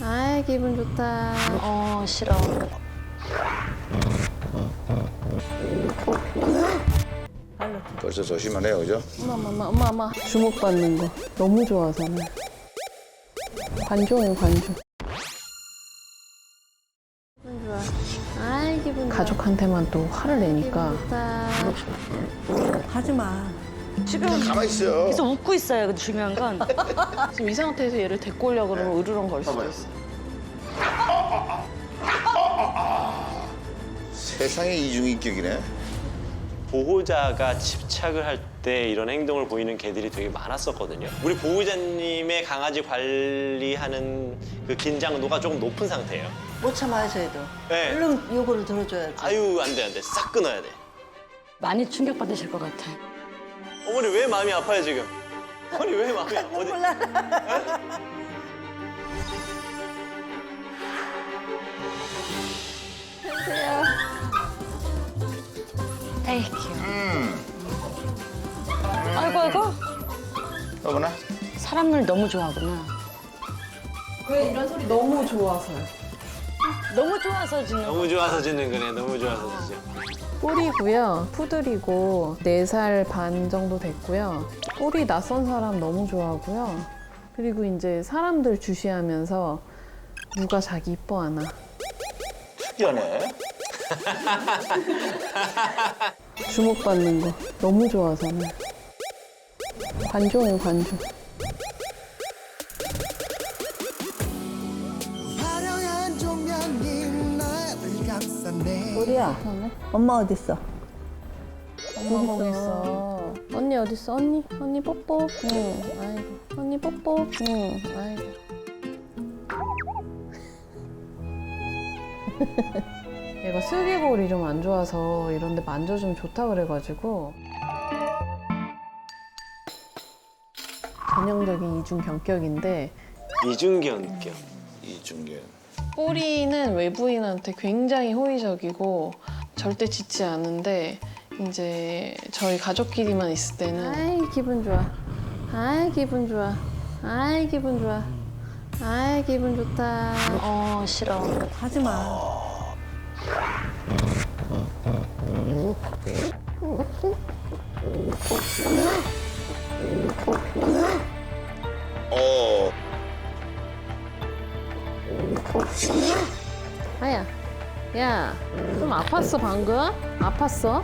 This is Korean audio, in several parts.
아 기분 좋다. 어 싫어. 벌써 조심하네요, 그죠? 엄마 엄마 엄마 엄마 주목 받는 거 너무 좋아서 는 관종이 관종. 기분 좋아. 아 기분 좋아. 가족한테만 또 화를 내니까 좋다. 하지 마. 지금 가만히 있어요. 계속 웃고 있어요. 근데 중요한 건 지금 이 상태에서 얘를 데리고 오려고 그러면 으르렁 거릴 수도 있어. 세상에 이중인격이네. 보호자가 집착을 할 때 이런 행동을 보이는 개들이 되게 많았었거든요. 우리 보호자님의 강아지 관리하는 그 긴장도가 조금 높은 상태예요. 못 참아요, 저희도. 네. 얼른 요거를 들어줘야지. 아유 안 돼 안 돼. 싹 끊어야 돼. 많이 충격 받으실 것 같아. 어머니 왜 마음이 아파요 지금? 어머니 왜 마음이 아파? 어디? 에이 귀여워. 아이고 아이고 어머나. 사람을 너무 좋아하구나. 너무 좋아서요. 너무 좋아서 지금. 너무 좋아서 짓는 거네. 너무 좋아서 진짜. 뿔이고요. 푸들이고 4살 반 정도 됐고요. 뿔이 낯선 사람 너무 좋아하고요. 그리고 이제 사람들 주시하면서 누가 자기 이뻐하나. 특이하네. 주목받는 거 너무 좋아서는. 관종이 관종. 우리야, 엄마 어딨어? 엄마 거기 있어. 언니 어디 있어? 언니? 언니 뽀뽀. 응. 아이고. 언니 뽀뽀. 응. 아이고. 얘가 슬개골이 좀 안 좋아서 이런데 만져주면 좋다 그래가지고 전형적인 이중 경격인데 이중견 격. 이중견. 뿌리는 외부인한테 굉장히 호의적이고 절대 짖지 않은데 이제 저희 가족끼리만 있을 때는 아이 기분 좋아. 아이 기분 좋아. 아이 기분 좋아. 아이 기분 좋다. 어 싫어. 하지 마. 아야 야 좀 아팠어 방금? 아팠어?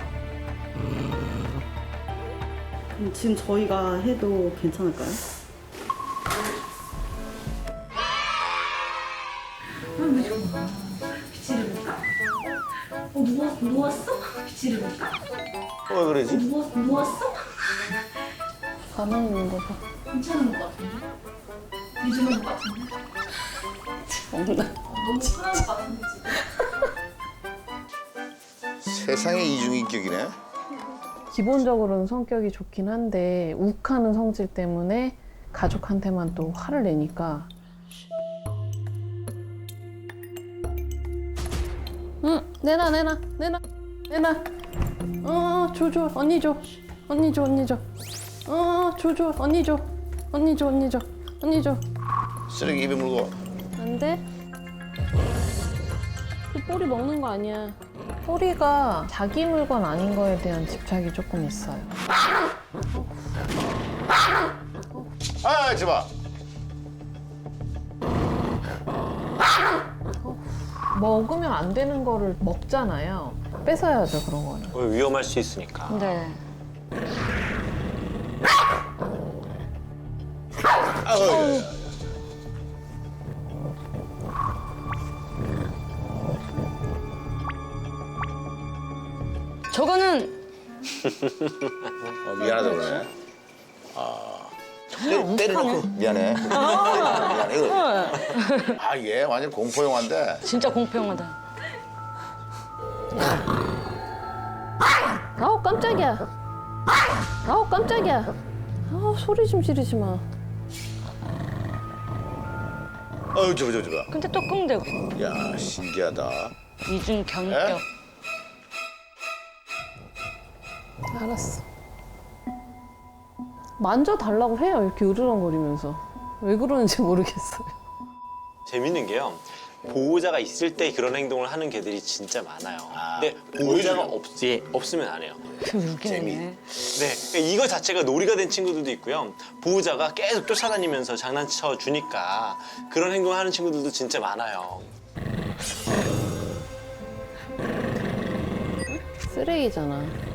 그럼 지금 저희가 해도 괜찮을까요? 어, 누워, 누웠어? 볼까? 왜 그러지? 누워, 누웠어? 가만히 있는 거 봐 괜찮은 것 같은데? 뒤집는 것 같은데? 없나? 것 같은데, 지금? 세상에 이중인격이네. 기본적으로는 성격이 좋긴 한데 욱하는 성질 때문에 가족한테만 또 화를 내니까 응 내놔 내놔 내놔 내놔 어 줘줘 언니 줘 언니 줘 언니 줘어 줘줘 언니 줘 언니 줘 언니 줘 언니 쓰레기 입에 물고. 줘안돼 그 꼬리 먹는 거 아니야 꼬리가 자기 물건 아닌 거에 대한 집착이 조금 있어요 아, 저봐. 먹으면 안 되는 거를 먹잖아요. 뺏어야죠 그런 거는. 어, 위험할 수 있으니까. 네. 아우. 저거는 어, 미안하다 그러네. 아. 때, 때려놓고 미안해. 미안해. 이거. 아, 얘 완전 공포 영화인데. 진짜 공평하다. 아우 깜짝이야. 아우 깜짝이야. 아우 소리 좀 지르지 마. 저봐, 저봐, 저봐. 근데 또 끙대고 야, 신기하다. 이중 경격. 알았어. 만져 달라고 해요 이렇게 으르렁거리면서. 왜 그러는지 모르겠어요. 재밌는 게요. 보호자가 있을 때 그런 행동을 하는 개들이 진짜 많아요. 아, 근데 보호자가. 없, 예, 없으면 안 해요. 재미. 네, 그러니까 이거 자체가 놀이가 된 친구들도 있고요. 보호자가 계속 쫓아다니면서 장난쳐 주니까 그런 행동을 하는 친구들도 진짜 많아요. 쓰레기잖아.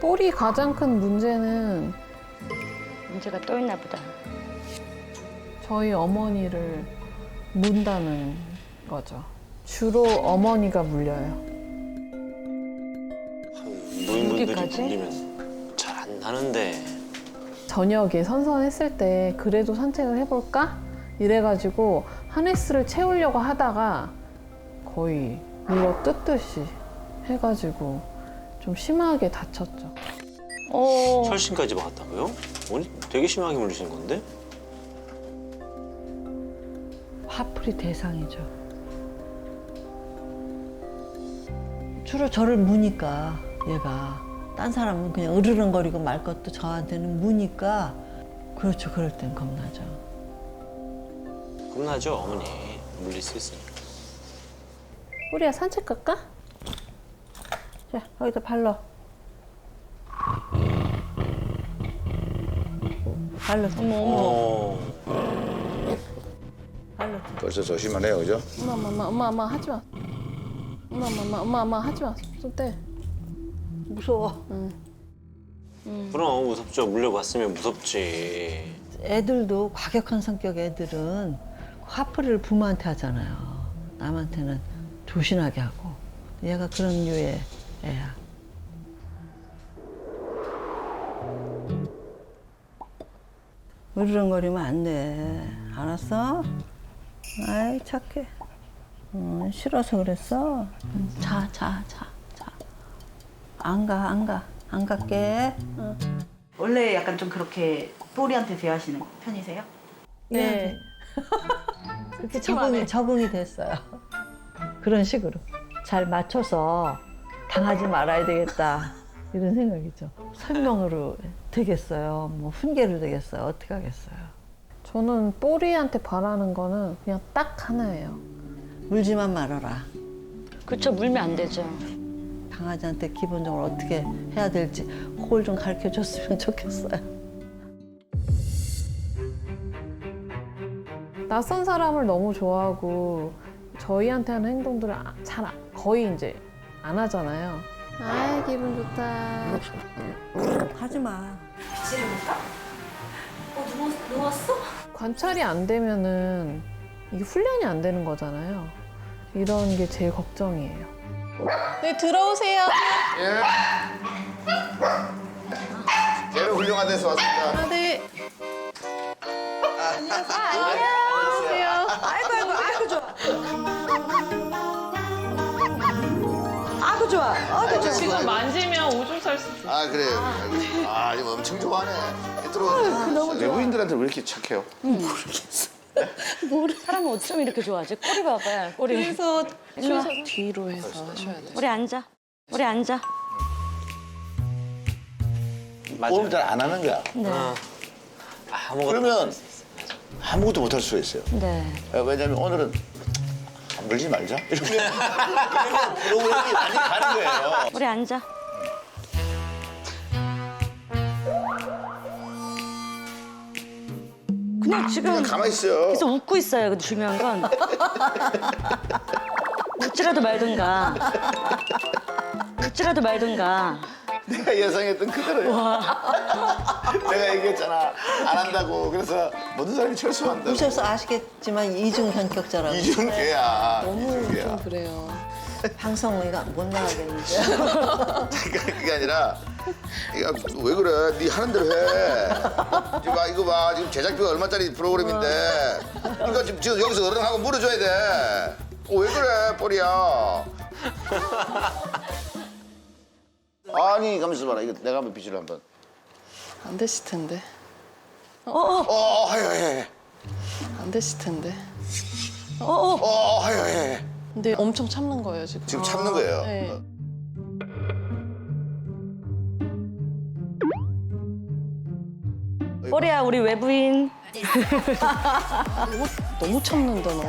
뿔이 가장 큰 문제는 문제가 또 있나 보다. 저희 어머니를 문다는 거죠. 주로 어머니가 물려요. 노인분들이 여기까지? 물리면 잘 안 나는데. 저녁에 선선했을 때 그래도 산책을 해볼까? 이래가지고 하네스를 채우려고 하다가 거의 물어 뜯듯이 해가지고 좀 심하게 다쳤죠. 어. 철심까지 받았다고요? 오늘 되게 심하게 물리신 건데? 화풀이 대상이죠. 주로 저를 무니까 얘가 딴 사람은 그냥 으르렁거리고 말 것도 저한테는 무니까 그렇죠. 그럴 땐 겁나죠. 겁나죠, 어머니. 물릴 수 있으니까. 우리야 산책 갈까? 자 거기다 발로. 발로 어. 발로. 벌써 조심하네요, 그죠? 엄마 엄마 엄마 엄마 엄마 하지 마. 엄마 엄마 엄마 엄마 엄마 하지 마. 손 떼. 무서워. 그럼 무섭죠. 물려봤으면 무섭지. 애들도 과격한 성격 애들은 화풀이를 부모한테 하잖아요. 남한테는 조신하게 하고. 얘가 그런 류의 애야. 으르렁거리면 안 돼. 알았어? 아이 착해. 응, 싫어서 그랬어? 응, 자, 자, 자, 자. 안 가, 안 가. 안 갈게. 응. 원래 약간 좀 그렇게 뽀리한테 대하시는 편이세요? 네. 그렇게 적응이, 적응이 됐어요. 그런 식으로. 잘 맞춰서 당하지 말아야 되겠다. 이런 생각이죠. 설명으로 되겠어요. 뭐 훈계로 되겠어요. 어떻게 하겠어요. 저는 뽀리한테 바라는 거는 그냥 딱 하나예요. 물지만 말아라. 그쵸, 물면 안 되죠. 강아지한테 기본적으로 어떻게 해야 될지 그걸 좀 가르쳐 줬으면 좋겠어요. 낯선 사람을 너무 좋아하고 저희한테 하는 행동들을 아- 잘 아- 거의 이제 안 하잖아요. 아 기분 좋다. 하지 마. 관찰이 안 되면은 이게 훈련이 안 되는 거잖아요. 이런 게 제일 걱정이에요. 네 들어오세요. 걔는 훌륭한 데서 왔습니다. 아 네. 안녕하세요. 아이고 좋아. 좋아. 아이고 좋아. 지금 만지면 오줌 쌀 수 있어요. 아, 그래요. 아, 이거 엄청 좋아하네. 들어오세요. 외부인들한테 왜 이렇게 착해요? 사람은 어쩜 이렇게 좋아하지? 꼬리 봐봐요, 꼬리. 그래서 일로 와. 뒤로 해서 하셔야 돼요. 우리 앉아. 우리 앉아. 맞아요. 호흡 잘안 하는 거야. 어. 아무것도 그러면 아무것도 못 할 수가 있어요. 네. 어, 왜냐면 오늘은 아, 물지 말자. 이러면 그러면 프로그램이 많이 가는 거예요. 우리 앉아. 그냥 지금 그냥 가만히 있어요. 계속 웃고 있어요. 근데 중요한 건 웃지라도 말든가. 웃지라도 말든가. 내가 예상했던 그대로요. 내가 얘기했잖아. 안 한다고. 그래서 모든 사람이 철수한다. 보셔서 아시겠지만 이중 성격자라고. 이준 개야. 너무. 좀 그래요. 방송이가 못 나가겠는데. 그러니까 그게 아니라 야, 왜 그래? 네 하는 대로 해. 지금 봐, 이거 봐. 지금 제작비가 얼마짜리 프로그램인데. 이거 지금, 지금 여기서 어른하고 물어줘야 돼. 어, 왜 그래, 뽀리야. 아니 가만있어 봐라 이거 내가 한번 빚을 한번 안 되실 텐데. 어, 어. 어, 어 하여해 안 되실 텐데. 어 하여해 근데 엄청 참는 거예요, 지금. 지금 참는 거예요 아, 네. 어. 꼬리야 우리 외부인 네. 너무, 너무 참는다, 너.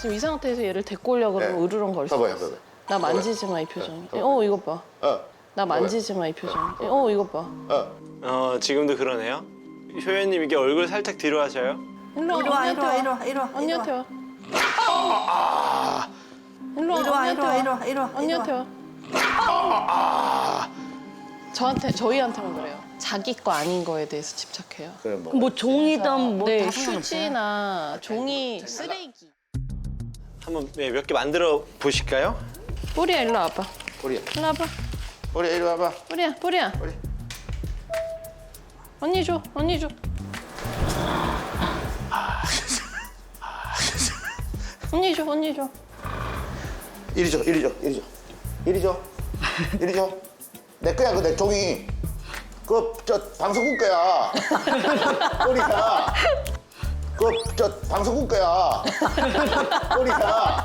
지금 이 상태에서 얘를 데리고 오려고 그러면 네. 으르렁 거릴 수 봐봐요, 봐봐요. 나 만지지 마, 이 표정. 어, 이거 봐. 어 나 만지지 마 이 표정. 어 이거 봐. 어. 어 지금도 그러네요. 효연님 이게 얼굴 살짝 뒤로 하셔요. 일로 와. 이리 와, 이리 와, 와. 이리 와, 이리 와. 언니한테 와. 일로 와. 이리 와, 이리 언니한테 와, 와. 이리 와, 이리 와. 언니한테 와. 저한테 저희한테만 그래요. 자기 거 아닌 거에 대해서 집착해요. 그래 뭐. 뭐 종이든 뭐 네, 다 상관없어요. 휴지나 종이, 쓰레기. 한번 네, 몇개 만들어 보실까요? 뿌리야 일로 와봐. 우리 일로 와봐. 우리 이리 와봐. 뿌리야 뿌리야. 우리. 언니 줘 언니 줘. 언니 줘 언니 줘. 이리 줘, 이리 줘, 이리 줘, 이리 줘, 이리 줘. 내 거야, 그 내 종이. 그 저 방송국 거야. 우리가. 그저 방송국 거야. 우리가.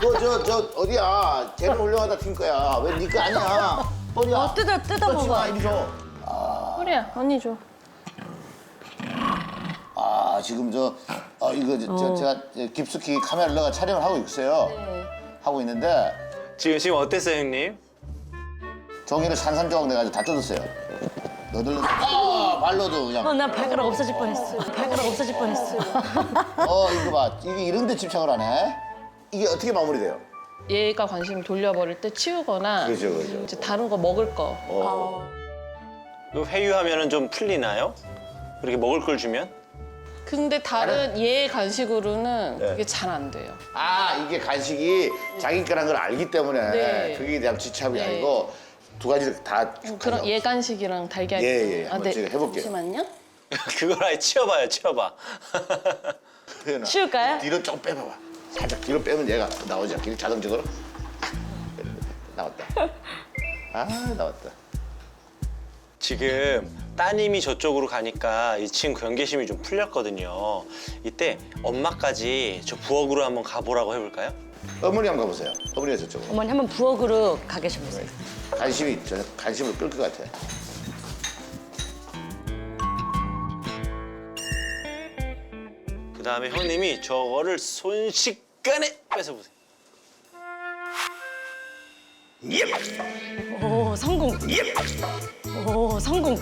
그저 저 어디야? 쟤를 올려가다 팀 거야. 왜 네 거 아니야? 머리야. 어, 뜯어 뜯어 마, 먹어. 이리 줘. 뿌리야 언니 줘. 아 지금 저 어, 이거 저, 저 제가 깊숙이 카메라를 넣어 촬영을 하고 있어요. 하고 있는데 지금 지금 어땠어요, 형님? 종이를 산산조각 내가지고 다 뜯었어요. 너덜너덜 아 발로도 그냥 어, 나 발가락 없어질 뻔했어. 발가락 없어질 뻔했어. 어 이거 봐 이게 이런 데 집착을 하네. 이게 어떻게 마무리돼요? 얘가 관심을 돌려버릴 때 치우거나 그죠, 그죠. 이제 다른 거 먹을 거. 어. 이거 회유하면은 좀 풀리나요? 이렇게 먹을 걸 주면? 근데 다른 얘 간식으로는 네. 그게 잘 안 돼요. 아 이게 간식이 자기 거란 걸 알기 때문에 네. 그게 그냥 집착이 네. 아니고 두 가지를 다 그런 얘 간식이랑 달걀. 예, 예. 한번 제가 해볼게요. 잠시만요. 그걸 아예 치워봐요, 치워봐. 표현아. 치울까요? 뒤로 좀 빼봐봐. 살짝 뒤로 빼면 얘가 나오지 않게 자동적으로 나왔다. 아 나왔다. 지금 따님이 저쪽으로 가니까 이 친구 경계심이 좀 풀렸거든요. 이때 엄마까지 저 부엌으로 한번 가보라고 해볼까요? 어머니 한번 가보세요. 어머니가 저쪽으로. 어머니 한번 부엌으로 가 계셔보세요. 관심이 저 관심을 끌 것 같아. 그 다음에 형님이 저거를 순식간에 뺏어보세요. 오 성공. 오 성공.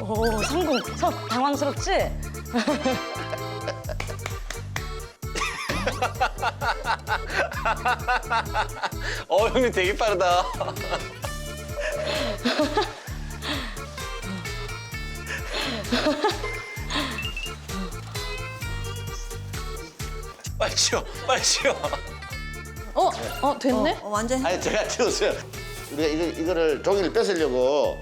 오 성공. 서, 당황스럽지? 어, 형님 되게 빠르다. 빨리 치워, 빨리 치워. 어, 어 됐네. 어, 완전 아니 제가 치웠어요. 우리가 이거, 이거를 종이를 뺏으려고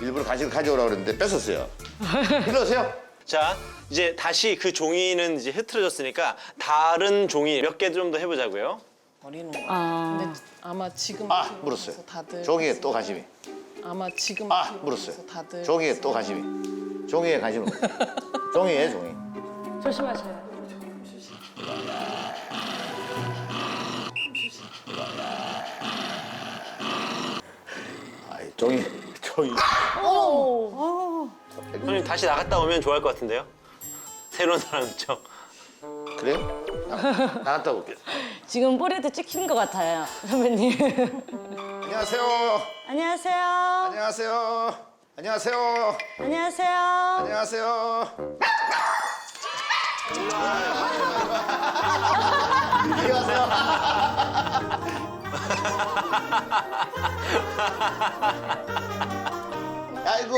일부러 간식을 가져오라고 그랬는데 뺏었어요. 일로 오세요. 자, 이제 다시 그 종이는 이제 흐트러졌으니까 다른 종이 몇 개 좀 더 해보자고요. 버리는 거. 아. 근데 아마 지금 아 물었어요. 다들 종이에 또 관심이. 아마 지금 아 물었어요. 다들 종이에 또 관심이. 종이에 관심을. 종이에 종이. 조심하세요. 종이 종이. 형님 다시 나갔다 오면 좋아할 것 같은데요? 새로운 사람이죠. 그래요? 나, 나갔다 올게요. 지금 뽀리한테 찍힌 것 같아요, 선배님. 안녕하세요. 안녕하세요. 안녕하세요. 안녕하세요. 안녕하세요. 안녕하세요. 안녕하세요. 아이고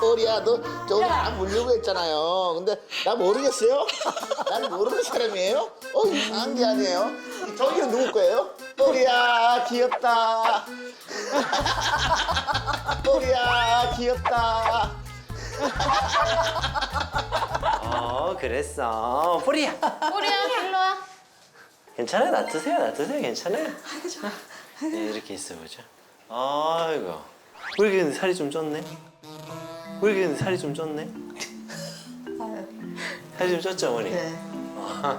뽀리야 너 저기 나 물려고 했잖아요. 근데 나 모르겠어요? 난 모르는 사람이에요? 어 이상한 게 아니에요. 이 저기는 누구 거예요? 뽀리야 귀엽다. 뽀리야 귀엽다. 어, 그랬어. 뿌리야. 꼬리야 일로 와. 괜찮아요. 놔두세요. 놔두세요. 괜찮아요. 네, 이렇게 있어보죠. 아이고. 왜 이렇게 근데 살이 좀 쪘네? 왜 이렇게 근데 살이 좀 쪘네? 살이 좀 쪘죠, 어머니? 네. 아,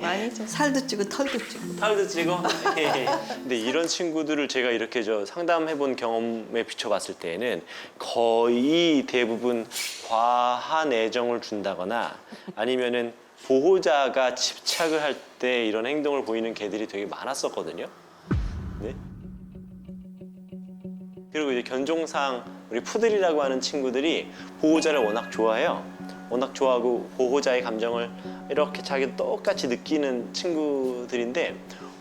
많이 좀 살도 찌고 털도 찌고. 털도 찌고. 근데 이런 친구들을 제가 이렇게 저 상담해본 경험에 비춰봤을 때에는 거의 대부분 과한 애정을 준다거나 아니면은 보호자가 집착을 할 때 이런 행동을 보이는 개들이 되게 많았었거든요. 네. 그리고 이제 견종상 우리 푸들이라고 하는 친구들이 보호자를 워낙 좋아해요. 워낙 좋아하고 보호자의 감정을 이렇게 자기 똑같이 느끼는 친구들인데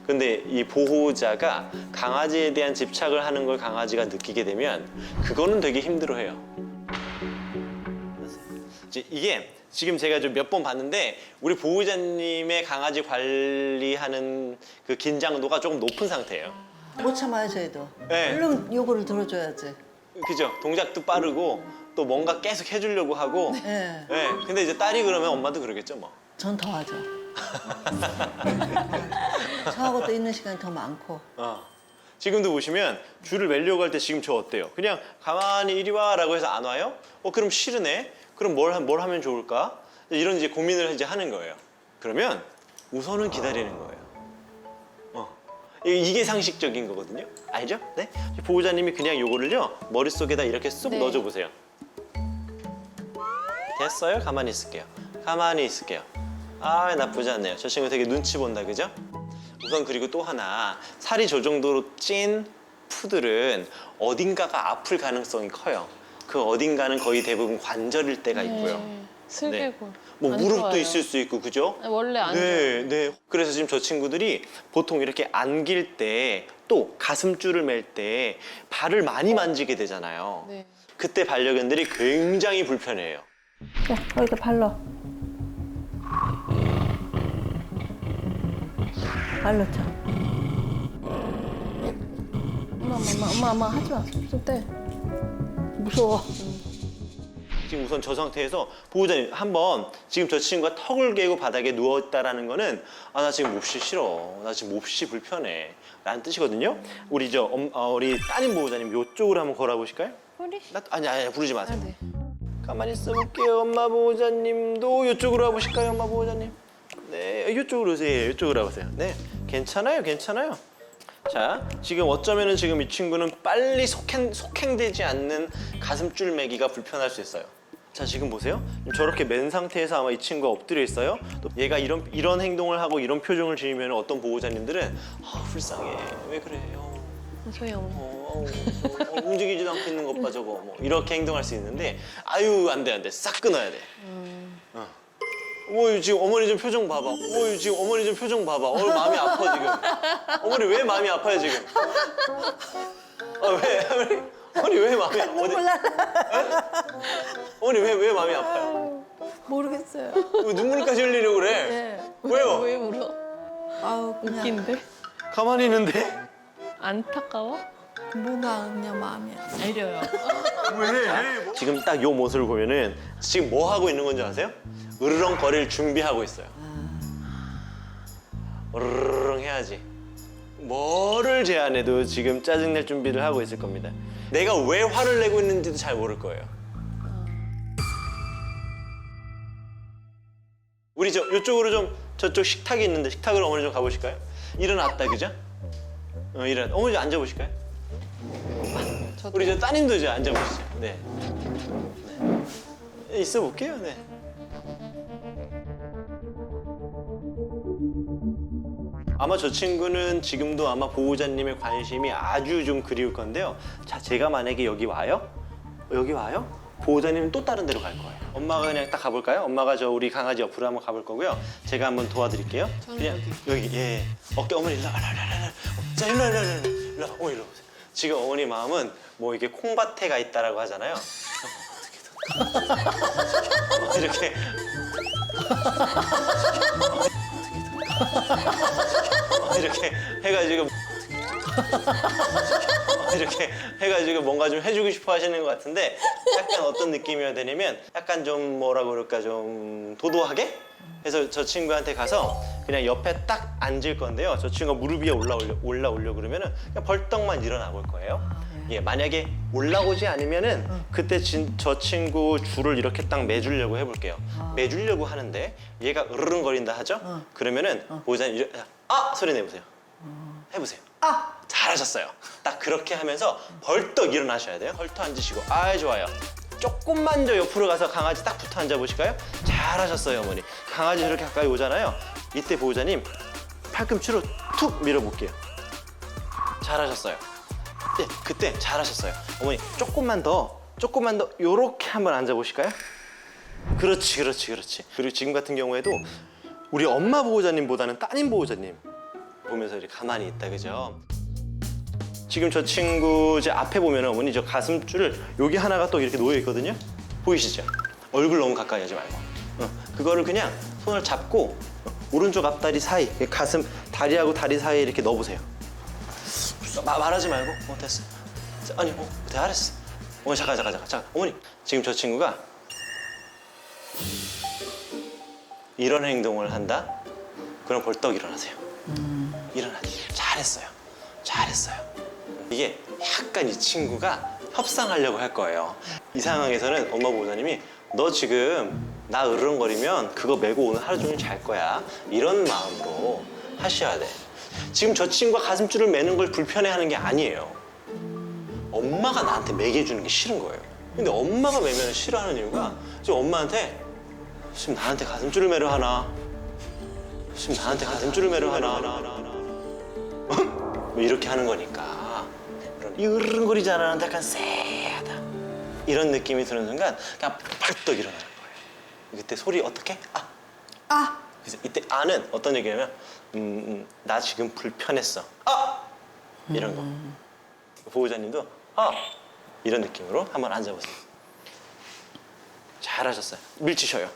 근데 이 보호자가 강아지에 대한 집착을 하는 걸 강아지가 느끼게 되면 그거는 되게 힘들어해요. 이게 지금 제가 좀 몇 번 봤는데 우리 보호자님의 강아지 관리하는 그 긴장도가 조금 높은 상태예요. 못 참아요 저희도. 네. 얼른 요거를 들어줘야지. 그죠? 동작도 빠르고 또 뭔가 계속 해주려고 하고. 예. 네. 근데 이제 딸이 그러면 엄마도 그러겠죠 뭐. 전 더 하죠. 저하고 또 있는 시간이 더 많고. 어. 지금도 보시면 줄을 매려고 할 때 지금 저 어때요? 그냥 가만히 이리 와라고 해서 안 와요? 어 그럼 싫으네. 그럼 뭘, 하- 뭘 하면 좋을까? 이런 이제 고민을 이제 하는 거예요. 그러면 우선은 기다리는 거예요. 어. 이- 이게 상식적인 거거든요. 알죠? 네? 보호자님이 그냥 요거를요 머릿속에다 이렇게 쑥 네. 넣어줘 보세요. 됐어요? 가만히 있을게요. 가만히 있을게요. 아 나쁘지 않네요. 저 친구 되게 눈치 본다, 그죠? 우선 그리고 또 하나 살이 저 정도로 찐 푸들은 어딘가가 아플 가능성이 커요. 그 어딘가는 거의 대부분 관절일 때가 있고요. 네, 슬개골. 뭐 안 무릎도 좋아요. 있을 수 있고 그죠? 원래 안 네, 네. 그래서 지금 저 친구들이 보통 이렇게 안길 때 또 가슴줄을 맬 때 발을 많이 만지게 되잖아요. 네. 그때 반려견들이 굉장히 불편해요. 자, 거기다 발로. 발로 쳐. 엄마 엄마 엄마 엄마 하지 마. 좀 떼. 무서워. 지금 우선 저 상태에서 보호자님 한번 지금 저 친구가 턱을 개고 바닥에 누웠다라는 거는 아 나 지금 몹시 싫어 나 지금 몹시 불편해 라는 뜻이거든요 우리 저 엄- 어, 우리 따님 보호자님 요쪽으로 한번 걸어보실까요? 우리. 나, 아니 아니 부르지 아 마세요 네. 가만히 있어 볼게요 엄마 보호자님도 요쪽으로 와보실까요 엄마 보호자님 네 요쪽으로 오세요 요쪽으로 와보세요 네 괜찮아요 괜찮아요 자 지금 어쩌면은 지금 이 친구는 빨리 속행, 속행되지 않는 가슴줄 매기가 불편할 수 있어요. 자 지금 보세요. 저렇게 맨 상태에서 아마 이 친구가 엎드려 있어요. 또 얘가 이런 이런 행동을 하고 이런 표정을 지으면 어떤 보호자님들은 아 불쌍해. 왜 그래요? 엄마. 어, 어, 어, 움직이지도 않고 있는 것 봐 저거. 뭐 이렇게 행동할 수 있는데 아유 안 돼 안 돼. 싹 끊어야 돼. 어. 뭐 지금 어머니 좀 표정 봐봐. 뭐 지금 어머니 좀 표정 봐봐. 어 마음이 아파 지금. 어머니 왜 마음이 아파요 지금? 아 왜 어머니, 어머니 왜 마음이 아파? 어디? 어머니 왜 왜 마음이 아파요? 모르겠어요. 왜 눈물까지 흘리려고 그래? 네. 왜요? 왜 울어? 아우, 그냥 웃긴데? 가만히 있는데 안타까워? 뭐가 그냥 마음이 안 애려요. 지금 딱 요 모습을 보면은 지금 뭐 하고 있는 건지 아세요? 으르렁거릴 준비하고 있어요. 으르렁 해야지. 뭐를 제안해도 지금 짜증낼 준비를 하고 있을 겁니다. 내가 왜 화를 내고 있는지도 잘 모를 거예요. 우리 저 이쪽으로 좀 저쪽 식탁이 있는데 식탁으로 어머니 좀 가보실까요? 일어났다 그죠? 어 일어났. 어머니 좀 앉아보실까요? 우리 저 따님도 이제 앉아보시죠. 네. 네. 있어 볼게요. 네. 아마 저 친구는 지금도 아마 보호자님의 관심이 아주 좀 그리울 건데요. 자, 제가 만약에 여기 와요? 어, 여기 와요? 보호자님은 또 다른 데로 갈 거예요. 엄마가 그냥 딱 가볼까요? 엄마가 저 우리 강아지 옆으로 한번 가볼 거고요. 제가 한번 도와드릴게요. 그냥 여기 예. 어깨 어머니 일로 와, 일로 와, 일로 와, 일로 와. 자 일로 와, 일로 와, 일로 와. 일로 와. 어머니 일로 오세요. 지금 어머니 마음은 뭐 이게 콩밭에 가 있다라고 하잖아요. 이렇게. 이렇게 해가지고 이렇게 해가지고 뭔가 좀 해주고 싶어 하시는 것 같은데 약간 어떤 느낌이어야 되냐면 약간 좀 뭐라 그럴까 좀 도도하게 그래서 저 친구한테 가서 그냥 옆에 딱 앉을 건데요 저 친구가 무릎 위에 올라오려 올라오려 그러면은 그냥 벌떡만 일어나 볼 거예요 예, 만약에 올라오지 않으면은 그때 진, 저 친구 줄을 이렇게 딱 매주려고 해볼게요. 매주려고 하는데 얘가 으르렁거린다 하죠? 그러면은 보호자님 이제 아 소리 내보세요. 해보세요. 아 잘하셨어요. 딱 그렇게 하면서 벌떡 일어나셔야 돼요. 벌떡 앉으시고 아 좋아요. 조금만 더 옆으로 가서 강아지 딱 붙어 앉아 보실까요? 잘하셨어요, 어머니. 강아지 이렇게 가까이 오잖아요. 이때 보호자님 팔꿈치로 툭 밀어볼게요. 잘하셨어요. 네, 그때 잘하셨어요. 어머니 조금만 더, 조금만 더 요렇게 한번 앉아 보실까요? 그렇지, 그렇지, 그렇지. 그리고 지금 같은 경우에도 우리 엄마 보호자님보다는 따님 보호자님 보면서 이렇게 가만히 있다, 그죠? 지금 저 친구 제 앞에 보면 어머니 저 가슴줄을 여기 하나가 또 이렇게 놓여 있거든요. 보이시죠? 얼굴 너무 가까이 하지 말고. 어, 그거를 그냥 손을 잡고 어, 오른쪽 앞다리 사이, 가슴 다리하고 다리 사이에 이렇게 넣어보세요. 마- 말하지 말고. 어, 됐어. 아니, 어, 잘했어. 어머니 잠깐 잠깐 잠깐 잠깐. 어머니 지금 저 친구가 이런 행동을 한다. 그럼 벌떡 일어나세요. 일어나세요. 잘했어요. 잘했어요. 이게 약간 이 친구가 협상하려고 할 거예요. 이 상황에서는 엄마 보호자님이 너 지금 나 으르렁거리면 그거 메고 오늘 하루 종일 잘 거야. 이런 마음으로 하셔야 돼. 지금 저 친구가 가슴줄을 매는 걸 불편해하는 게 아니에요. 엄마가 나한테 매겨주는 게 싫은 거예요. 근데 엄마가 매면 싫어하는 이유가 지금 엄마한테 지금 나한테 가슴줄을 매려 하나? 지금 나한테 가슴줄을 매려 하나? 뭐 이렇게 하는 거니까 이 으르렁거리지 않았는데 약간 쎄하다 이런 느낌이 드는 순간 그냥 벌떡 일어나는 거예요. 그때 소리 어떻게? 아, 아. 그래서 이때 아는 어떤 얘기냐면 음, 음, 나 지금 불편했어. 아 이런 거. 보호자님도 아 이런 느낌으로 한번 앉아보세요. 잘하셨어요. 밀치셔요.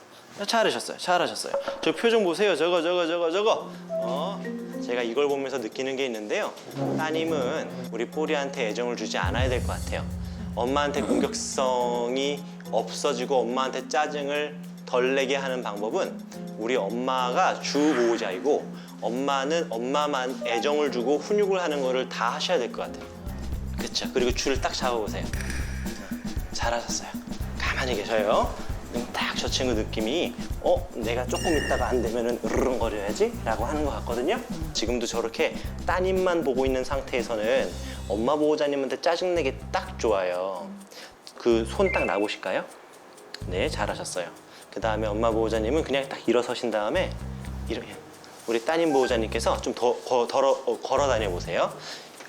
잘하셨어요. 잘하셨어요. 저 표정 보세요. 저거 저거 저거 저거. 어, 제가 이걸 보면서 느끼는 게 있는데요. 따님은 우리 뽀리한테 애정을 주지 않아야 될 것 같아요. 엄마한테 공격성이 없어지고 엄마한테 짜증을 덜 내게 하는 방법은 우리 엄마가 주 보호자이고 엄마는 엄마만 애정을 주고 훈육을 하는 거를 다 하셔야 될 것 같아요. 그렇죠. 그리고 줄을 딱 잡아보세요. 잘하셨어요. 가만히 계셔요. 딱 저 친구 느낌이 어 내가 조금 있다가 안 되면은 으르렁거려야지 라고 하는 것 같거든요. 지금도 저렇게 따님만 보고 있는 상태에서는 엄마 보호자님한테 짜증내기 딱 좋아요. 그 손딱 놔보실까요? 네, 잘하셨어요. 그 다음에 엄마 보호자님은 그냥 딱 일어서신 다음에 이렇게 우리 따님 보호자님께서 좀 더 걸어 다녀 보세요.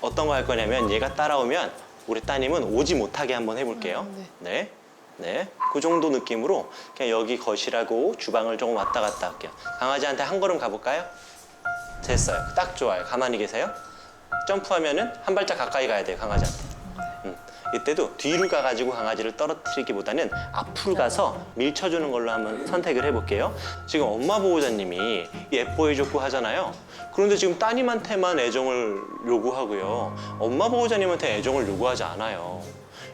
어떤 거 할 거냐면 얘가 따라오면 우리 따님은 오지 못하게 한번 해볼게요. 네. 네. 그 정도 느낌으로 그냥 여기 거실하고 주방을 조금 왔다 갔다 할게요. 강아지한테 한 걸음 가볼까요? 됐어요. 딱 좋아요. 가만히 계세요. 점프하면은 한 발짝 가까이 가야 돼요, 강아지한테. 음. 이때도 뒤로 가가지고 강아지를 떨어뜨리기보다는 앞으로 가서 밀쳐주는 걸로 한번 선택을 해볼게요. 지금 엄마 보호자님이 예뻐해줬고 하잖아요. 그런데 지금 따님한테만 애정을 요구하고요. 엄마 보호자님한테 애정을 요구하지 않아요.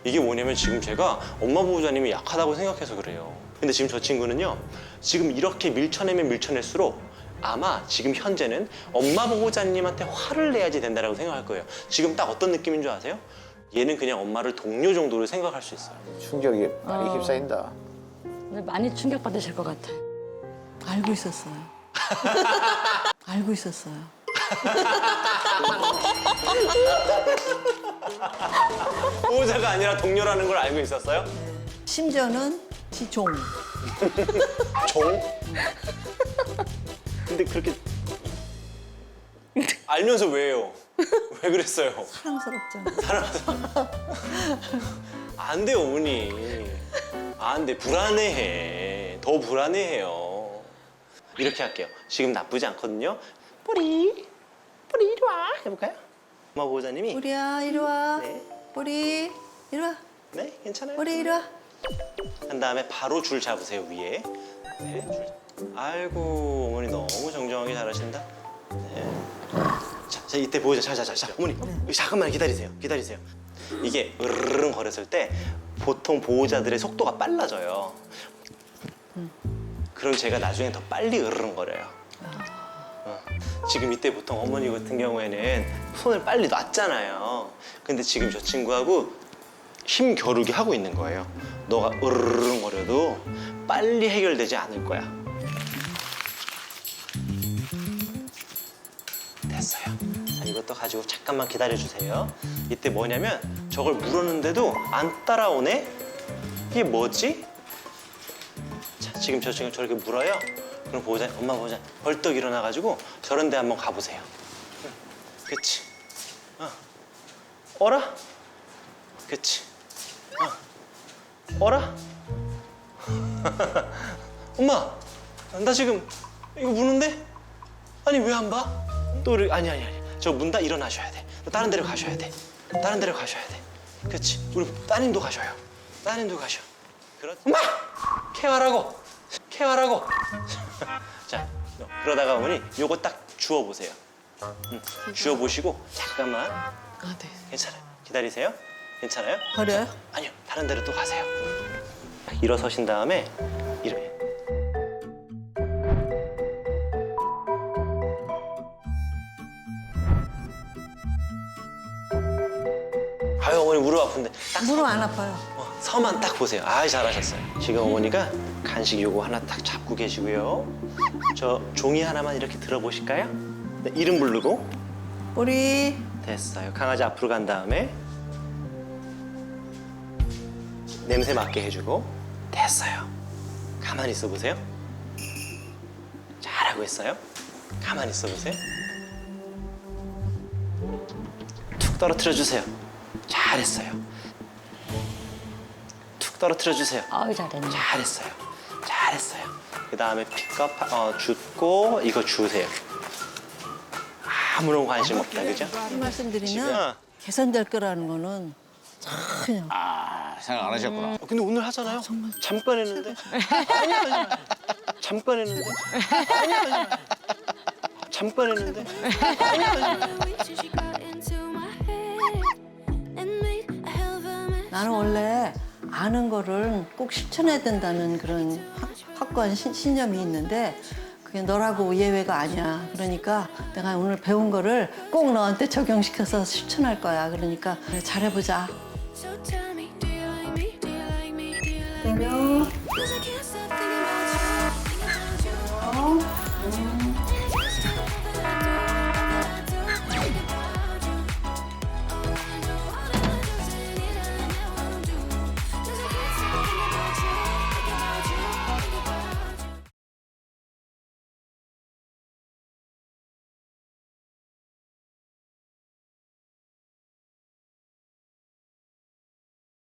이게 뭐냐면 지금 제가 엄마 보호자님이 약하다고 생각해서 그래요. 근데 지금 저 친구는요. 지금 이렇게 밀쳐내면 밀쳐낼수록 아마 지금 현재는 엄마 보호자님한테 화를 내야지 된다라고 생각할 거예요. 지금 딱 어떤 느낌인 줄 아세요? 얘는 그냥 엄마를 동료 정도로 생각할 수 있어요. 충격이 많이 휩싸인다. 오늘 많이 충격받으실 것 같아. 알고 있었어요. 알고 있었어요. 보호자가 아니라 동료라는 걸 알고 있었어요? 심지어는 지종. 종? 근데 그렇게 알면서 왜요? 왜 그랬어요? 사랑스럽잖아. 안 돼요, 어머니. 안 돼. 불안해해. 더 불안해해요. 이렇게 할게요. 지금 나쁘지 않거든요. 뿌리, 뿌리 이리 와. 해볼까요? 엄마 보호자님이. 우리야 이리 와. 네. 우리 이리 와. 네, 괜찮아요. 우리 이리 와. 한 다음에 바로 줄 잡으세요 위에. 네, 줄. 아이고 어머니 너무 정정하게 잘하신다. 네. 자, 자 이때 보여줘. 자, 자, 자, 자. 어머니 잠깐만 기다리세요. 기다리세요. 이게 으르릉 거렸을 때 보통 보호자들의 속도가 빨라져요. 그럼 제가 나중에 더 빨리 으르릉 거려요. 어. 지금 이때 보통 어머니 같은 경우에는 손을 빨리 놨잖아요. 근데 지금 저 친구하고 힘 겨루기 하고 있는 거예요. 너가 으르르르거려도 빨리 해결되지 않을 거야. 가지고 잠깐만 기다려 주세요. 이때 뭐냐면 저걸 물었는데도 안 따라오네? 이게 뭐지? 자, 지금 저 친구 저렇게 물어요. 그럼 보자, 엄마 보자. 벌떡 일어나가지고 저런 데 한번 가보세요. 응, 그치? 어. 어라? 그치? 어. 어라? 엄마, 나 지금 이거 무는데? 아니 왜 안 봐? 또 아니 아니 아니 저 문 다 일어나셔야 돼. 또 다른 데로 가셔야 돼. 다른 데로 가셔야 돼. 그렇지. 우리 따님도 가셔요. 따님도 가셔. 그렇. 엄마 케어하라고. 케어하라고. 자 너, 그러다가 어머니 요거 딱 주워 보세요. 응, 주워 보시고 잠깐만 아, 네. 괜찮아요. 기다리세요. 괜찮아요? 버려요? 아니요 다른 데로 또 가세요. 일어서신 다음에 무릎 아픈데 딱 무릎 안 아파요. 어, 서만 딱 보세요. 아 잘하셨어요. 지금 어머니가 간식 요거 하나 딱 잡고 계시고요. 저 종이 하나만 이렇게 들어보실까요? 네, 이름 부르고 우리 됐어요. 강아지 앞으로 간 다음에 냄새 맡게 해주고 됐어요. 가만히 있어 보세요. 잘하고 있어요. 가만히 있어 보세요. 툭 떨어뜨려 주세요. 잘했어요. 툭 떨어뜨려 주세요. 아유 잘했네. 잘했어요. 잘했어요. 그 다음에 픽업 어, 줍고 이거 주세요. 아무런 관심 없다, 그죠? 이 말씀 드리면 어. 개선될 거라는 거는 참 그냥 아 생각 안 하셨구나. 어, 근데 오늘 하잖아요. 잠깐 했는데. 아니야, 아니야. 잠깐 했는데. 아니야, 아니야. 잠깐 했는데. 아니야, 아 아는 거를 꼭 실천해야 된다는 그런 확- 확고한 신, 신념이 있는데 그게 너라고 예외가 아니야. 그러니까 내가 오늘 배운 거를 꼭 너한테 적용시켜서 실천할 거야. 그러니까 그래, 잘해보자.